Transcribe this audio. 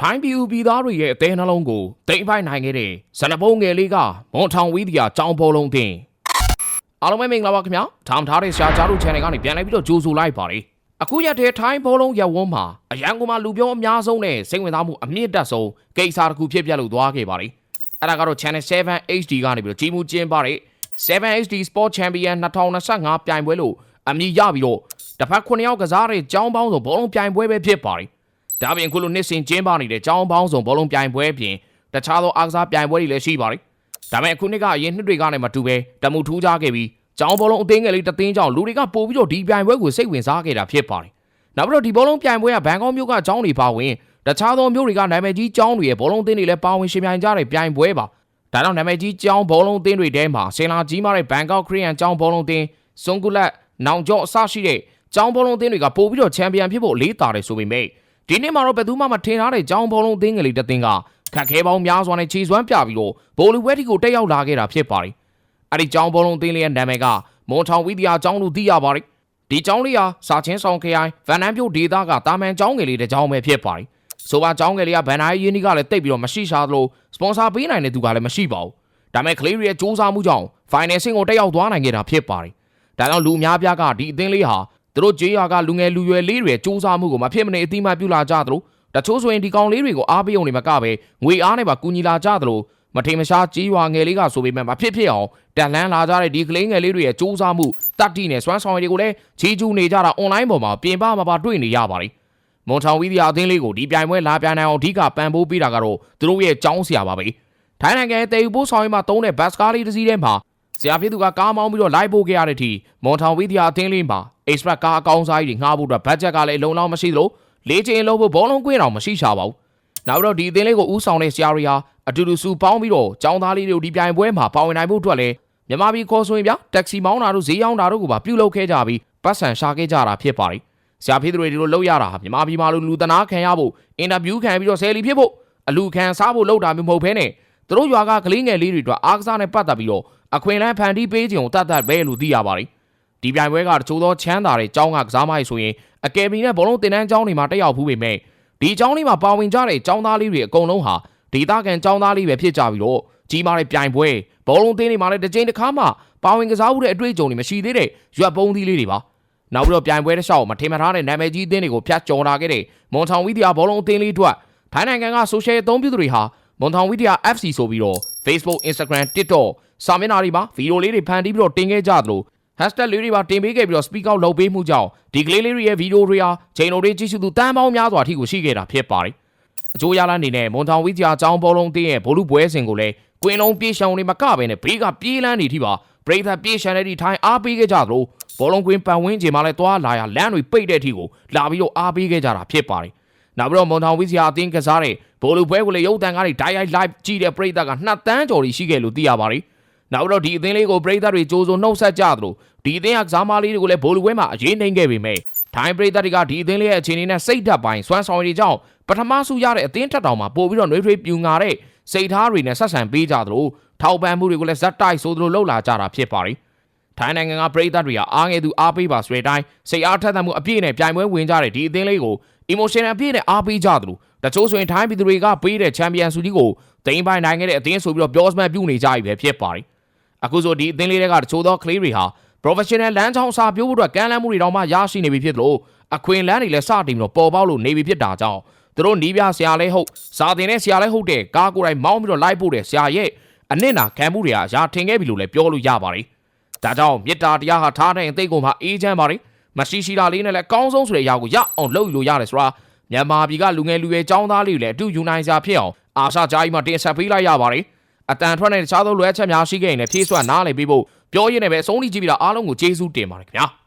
ထိုင်းပြည်သူပြည်သားတွေရဲ့အသေးနှလုံးကိုတိမ်ပိုက်နိုင်ခဲ့တဲ့ဇနပုံးငယ်လေးကမွန်ထောင်ဝီဒီယာကြောင်းပေါ်လုံးတင်အားလုံးပဲမင်္ဂလာပါခင်ဗျာထောင်ထားတဲ့ရှားကြားတို့ channel ကနေပြန်လဲပြီးတော့ကြိုဆိုလိုက်ပါတယ်အခုရက်တဲ့ထိုင်းဘောလုံးရက်ဝန်းမှာအရန်ကုန်မှာလူပြောအများဆုံးနဲ့စိတ်ဝင်စားမှုအမြင့်တက်ဆုံးကိစ္စတစ်ခုဖြစ်ပျက်လို့သွားခဲ့ပါတယ်အဲ့ဒါကတော့ channel 7 HD ကနေပြီးတော့ကြီးမှုကျင်းပါတယ်7 HD Sport Champion 2025ပြိုင်ပွဲလို့အမည်ရပြီးတော့တစ်ဖက်9ယောက်ကစားတဲ့ကြောင်းပေါင်းစုံဘောလုံးပြိုင်ပွဲပဲဖြစ်ပါတယ် ဒါပြင်ခုလိုနှစ်စဉ်ကျင်းပနေတဲ့ကျောင်းပေါင်းစုံဘောလုံးပြိုင်ပွဲအပြင်တခြားသောအားကစားပြိုင်ပွဲတွေလည်းရှိပါတယ်။ဒါပေမဲ့အခုနှစ်ကအရင်နှစ်တွေကနဲ့မတူပဲတမှုထူးခြားခဲ့ပြီးကျောင်းဘောလုံးအသင်းငယ်လေးတစ်သင်းကြောင့်လူတွေကပို့ပြီးတော့ဒီပြိုင်ပွဲကိုစိတ်ဝင်စားခဲ့တာဖြစ်ပါတယ်။နောက်ပြီးတော့ဒီဘောလုံးပြိုင်ပွဲကဘန်ကောက်မြို့ကကျောင်းတွေပါဝင်တခြားသောမြို့တွေကနာမည်ကြီးကျောင်းတွေရဲ့ဘောလုံးအသင်းတွေလည်းပါဝင်ရှင်ပြိုင်ကြတဲ့ပြိုင်ပွဲပါ။ဒါကြောင့်နာမည်ကြီးကျောင်းဘောလုံးအသင်းတွေထဲမှာဆင်လာကြီးမားတဲ့ဘန်ကောက်ခရီးယန်ကျောင်းဘောလုံးအသင်းစွန်ကူလက်နောင်ကျော့အစရှိတဲ့ကျောင်းဘောလုံးအသင်းတွေကပို့ပြီးတော့ချန်ပီယံဖြစ်ဖို့အလေးတာတယ်ဆိုပေမဲ့ ဒီနေ့မှာတော့ဘယ်သူမှမထင်ထားတဲ့ကြောင်းဘောလုံးအသင်းငယ်လေးတစ်သင်းကခက်ခဲပေါင်းများစွာနဲ့ခြေစွမ်းပြပြီးတော့ဘိုလီဝဲတီကိုတက်ရောက်လာခဲ့တာဖြစ်ပါတယ်။အဲ့ဒီကြောင်းဘောလုံးအသင်းလေးရဲ့နာမည်ကမွန်ထောင်ဝီဒီယာကျောင်းလို့သိရပါတယ်။ဒီကျောင်းလေးဟာစာချင်းဆောင်ခရိုင်ဗန်နန်ပြိုဒေသကတာမန်ကျောင်းငယ်လေးတစ်ကျောင်းပဲဖြစ်ပါတယ်။ဆိုပါကျောင်းငယ်လေးကဗန်နာယီယင်းဒီကလည်းတိတ်ပြီးတော့မရှိရှာသလိုစပွန်ဆာပေးနိုင်တဲ့သူကလည်းမရှိပါဘူး။ဒါပေမဲ့ကလေးတွေရဲ့စူးစမ်းမှုကြောင့် financing ကိုတက်ရောက်သွားနိုင်ခဲ့တာဖြစ်ပါတယ်။ဒါကြောင့်လူအများပြားကဒီအသင်းလေးဟာ သူတို့ဂျေးယာကလူငယ်လူရွယ်လေးတွေစူးစမ်းမှုကိုမဖြစ်မနေအတိမတ်ပြုလာကြသလိုတချို့ဆိုရင်ဒီကောင်လေးတွေကိုအားပေးုံနေမှာကပဲငွေအားနဲ့ပါကူညီလာကြသလိုမထေမရှားကြီးရွာငယ်လေးကဆိုပေမဲ့မဖြစ်ဖြစ်အောင်တန်လန်းလာကြတဲ့ဒီကလေးငယ်လေးတွေရဲ့စူးစမ်းမှုတတ်တိနဲ့စွမ်းဆောင်ရည်တွေကိုလည်းချီးကျူးနေကြတာ online ပေါ်မှာပြင်ပမှာပါတွေ့နေရပါတယ်မွန်ထောင်ဝီဒီယာအသင်းလေးကိုဒီပြိုင်ပွဲလာပြိုင်နိုင်အောင်အဓိကပံ့ပိုးပေးတာကတော့သူတို့ရဲ့ចောင်းဆရာပါပဲထိုင်းနိုင်ငံတေယူပိုးဆောင်ရည်မှာတုံးတဲ့ဘတ်စကားလေးတစ်စီးထဲမှာ ဆရာဖြစ်သူကကားမောင်းပြီးတော့လိုက်ပို့ခဲ့ရတဲ့အထိမွန်ထောင်ဝီဒီယာအသင်းလေးမှာ express ကားအကောင်းစားကြီးတွေငှားဖို့အတွက်ဘတ်ဂျက်ကလည်းအလုံးလောက်မရှိသလိုလေးချိန်လုံးဖို့ဘောလုံးကွင်းအောင်မရှိရှာပါဘူးနောက်ပြီးတော့ဒီအသင်းလေးကိုဥဆောင်တဲ့ဆရာတွေဟာအတူတူစုပေါင်းပြီးတော့ចောင်းသားလေးတွေကိုဒီပြိုင်ပွဲမှာပါဝင်နိုင်ဖို့အတွက်လည်းမြန်မာပြည်ခေါ်ဆိုရင်ဗျာတက္ကစီမောင်းတာတို့ဈေးရောင်းတာတို့ကိုပါပြုလုပ်ခဲ့ကြပြီးပတ်စံရှာခဲ့ကြတာဖြစ်ပါတယ်ဆရာဖြစ်သူတွေဒီလိုလုပ်ရတာဟာမြန်မာပြည်မှာလူလူသနာခံရဖို့အင်တာဗျူးခံပြီးတော့ဆယ်လီဖြစ်ဖို့အလူခံစားဖို့လုပ်တာမျိုးမဟုတ်ဘဲနဲ့သူတို့ရွာကကလေးငယ်လေးတွေအတွက်အားကစားနဲ့ပတ်သက်ပြီးတော့ အခွင့်အလမ်းဖန်တီးပေးခြင်းကိုတတ်တတ်ပဲလို့သိရပါတယ်ဒီပြိုင်ပွဲကတချို့သောချမ်းသာတဲ့ကျောင်းကကစားမကြီးဆိုရင်အကယ်ဒမီနဲ့ဘောလုံးတင်တန်းကျောင်းတွေမှာတက်ရောက်ဖူးပေမဲ့ဒီကျောင်းလေးမှာပါဝင်ကြတဲ့ကျောင်းသားလေးတွေအကုန်လုံးဟာဒေသခံကျောင်းသားလေးပဲဖြစ်ကြပြီးတော့ကြီးမားတဲ့ပြိုင်ပွဲဘောလုံးသင်းတွေမှာလည်းတစ်ချိန်တစ်ခါမှပါဝင်ကစားမှုတဲ့အတွေ့အကြုံတွေမရှိသေးတဲ့ရွက်ပုံးသီးလေးတွေပါနောက်ပြီးတော့ပြိုင်ပွဲတစ်လျှောက်မထင်မှတ်ထားတဲ့နာမည်ကြီးအသင်းတွေကိုဖျက်ကျော်လာခဲ့တဲ့မွန်ထောင်ဝီဒီယာဘောလုံးအသင်းလေးအတွက်ထိုင်းနိုင်ငံကဆိုရှယ်အသုံးပြုသူတွေဟာ မွန်ထောင်ဝီဒီယာ FC ဆိုပြီးတော့ Facebook Instagram TikTok စာမျက်နှာတွေမှာဗီဒီယိုလေးတွေဖန်တီးပြီးတော့တင်ခဲ့ကြသလို hashtag လေးတွေပါတင်ပေးခဲ့ပြီးတော့ speak out လုပ်ပေးမှုကြောင့်ဒီကလေးလေးတွေရဲ့ဗီဒီယိုတွေဟာချိန်တော်တွေကြည့်ရှုသူတန်းပေါင်းများစွာအထိကိုရှိခဲ့တာဖြစ်ပါတယ်။အကျိုးရလအနေနဲ့မွန်ထောင်ဝီဂျာအကြောင်းဘောလုံးတင်းရဲ့ဗိုလ်လူပွဲစဉ်ကိုလည်းကွင်းလုံးပြေးရှောင်နေမကပဲနဲ့ဘေးကပြေးလန်းနေထိပါပရိသတ်ပြေးရှောင်တဲ့ဒီထိုင်းအားပေးခဲ့ကြသလိုဘောလုံးကွင်းပတ်ဝန်းကျင်မှာလည်းသွားလာရလမ်းတွေပိတ်တဲ့အထိကိုလာပြီးတော့အားပေးခဲ့ကြတာဖြစ်ပါတယ်။ နောက်ပြီးတော့မွန်ထောင်ဝီဂျာအတင်းကစားတဲ့ဗိုလ်လူပွဲကိုလည်းရုပ်တံကားတွေ direct live ကြည့်တဲ့ပရိသတ်ကနှစ်တန်းကျော်ရှိခဲ့လို့သိရပါတယ်။နောက်တော့ဒီအသင်းလေးကိုပရိသတ်တွေကြိုးစုံနှုတ်ဆက်ကြသလိုဒီအသင်းကကစားမလေးတွေကိုလည်းဘိုလူပွဲမှာအရေးနှိမ်ခဲ့ပေမဲ့ထိုင်းပရိသတ်တွေကဒီအသင်းလေးရဲ့အခြေအနေနဲ့စိတ်ဓာတ်ပိုင်းစွမ်းဆောင်ရည်ကြောင့်ပထမဆုရတဲ့အသင်းထက်တောင်မှပို့ပြီးတော့နှွေးထွေးပြူငါတဲ့စိတ်ထားတွေနဲ့ဆက်ဆံပေးကြသလိုထောက်ပံ့မှုတွေကိုလည်းဇက်တိုက်ဆိုသလိုလှုပ်လာကြတာဖြစ်ပါတယ် ထိုင်းနိုင်ငံကပရိသတ်တွေကအားငယ်သူအားပေးပါဆိုတဲ့အတိုင်းစိတ်အားထက်သန်မှုအပြည့်နဲ့ပြိုင်ပွဲဝင်ကြတဲ့ဒီအသင်းလေးကို emotional အပြည့်နဲ့အားပေးကြသလိုတချို့ဆိုရင်ထိုင်းပြည်သူတွေကပေးတဲ့ချန်ပီယံဆုကြီးကိုတိမ်ပိုင်နိုင်ခဲ့တဲ့အသင်းဆိုပြီးတော့ပြောစမှတ်ပြုနေကြပြီပဲဖြစ်ပါတယ်အခုဆိုဒီအသင်းလေးတွေကတချို့သောကလေးတွေဟာ professional လမ်းကြောင်းစာပြိုးဖို့အတွက်ကမ်းလှမ်းမှုတွေတောင်မှရရှိနေပြီဖြစ်သလိုအခွင့်အလမ်းတွေလည်းစတင်ပြီးတော့ပေါ်ပေါက်လို့နေပြီဖြစ်တာကြောင့်သူတို့နီးပြဆရာလဲဟုတ်စာတင်တဲ့ဆရာလဲဟုတ်တဲ့ကားကိုယ်တိုင်မောင်းပြီးတော့လိုက်ဖို့တဲ့ဆရာရဲ့အနစ်နာခံမှုတွေဟာရာထင်ခဲ့ပြီလို့လည်းပြောလို့ရပါတယ်။ ဒါကြောင့်မေတ္တာတရားဟာထားတဲ့အသိကုန်မှာအေးချမ်းပါတယ်။မရှိရှိတာလေးနဲ့လည်းအကောင်းဆုံးဆိုတဲ့အရာကိုရအောင်လုပ်လို့ရတယ်ဆိုတာမြန်မာပြည်ကလူငယ်လူရွယ်ចောင်းသားလေးတွေလည်းအတူယူနိုင်စာဖြစ်အောင်အာရှကြားကြီးမှာတင်ဆက်ပေးလိုက်ရပါတယ်။အတန်ထွက်တဲ့တခြားသောလွဲချက်များရှိခဲ့ရင်လည်းဖြည့်စွက်နားလည်ပေးဖို့ပြောရင်းနဲ့ပဲအဆုံးထိကြည့်ပြီးတော့အားလုံးကိုကျေးဇူးတင်ပါတယ်ခင်ဗျာ။